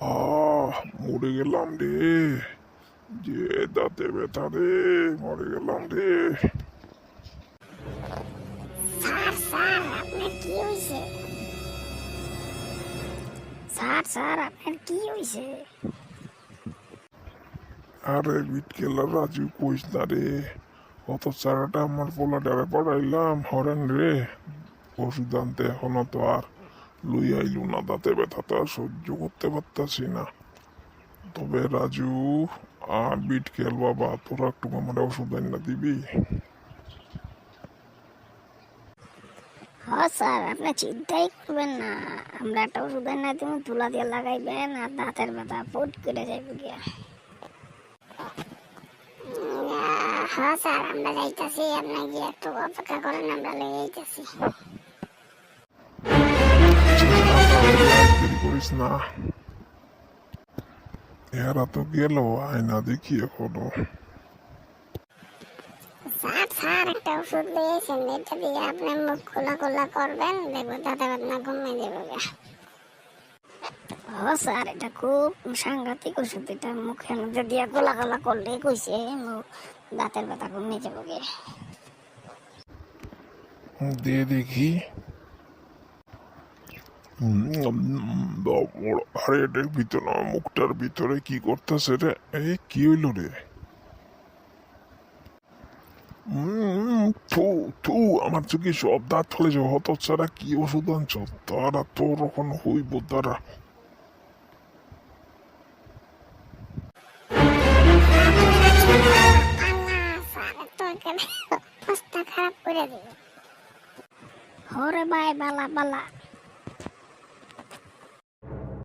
আহ মরে গেলাম রে। যে দাঁতে ব্যথা রে মরে গেলাম রে। স্যার স্যার আপনার কি হয়েছে স্যার স্যার আপনার কি হয়েছে আরে বিটকেলা রাজু কইস না রে। অত চারাটা আমার পোলাটারে পড়াইলাম হরেন রে। ওষুধ আনতে এখনও তো আর লই আইলু দাঁতে ব্যথা তো আর সহ্য করতে পারতাছি না। তবে রাজু, আর বিটকেল বাবা, তোরা একটু আমার ওষুধ না দিবি? হ স্যার, আপনি চিন্তাই করবেন না। আমরা একটা ওষুধ না তুমি তুলা দিয়ে লাগাইবেন, আর দাঁতের ব্যথা ফুট করে যাইবে গিয়া। হ্যাঁ স্যার, আমরা যাইতাছি, আপনি গিয়ে একটু অপেক্ষা করেন, আমরা করিস না। এরা তো গেল আয়না দেখি এখনও স্যার স্যার একটা ওষুধ দিয়েছেন। এটা দিয়ে আপনি মুখ খোলা খোলা করবেন দেখব দাঁতে ব্যথা কমে যাবে ও স্যার এটা খুব সাংঘাতিক ওষুধ। এটা মুখের মধ্যে দিয়া গোলা গোলা করলে কইছে মুখ দাঁতের ব্যথা কমে যাবে গে দিয়ে দেখি। আরে এটার ভিতরে মুখটার ভিতরে কি করতেছে রে? এই কি হইল রে? থু থু, আমার চোখে সব দাঁত ফেলে যাব। হত ছাড়া কি ওষুধ আনছ? তারা তোর ওখান হইব, তারা। হরে ভাই, বালা বালা।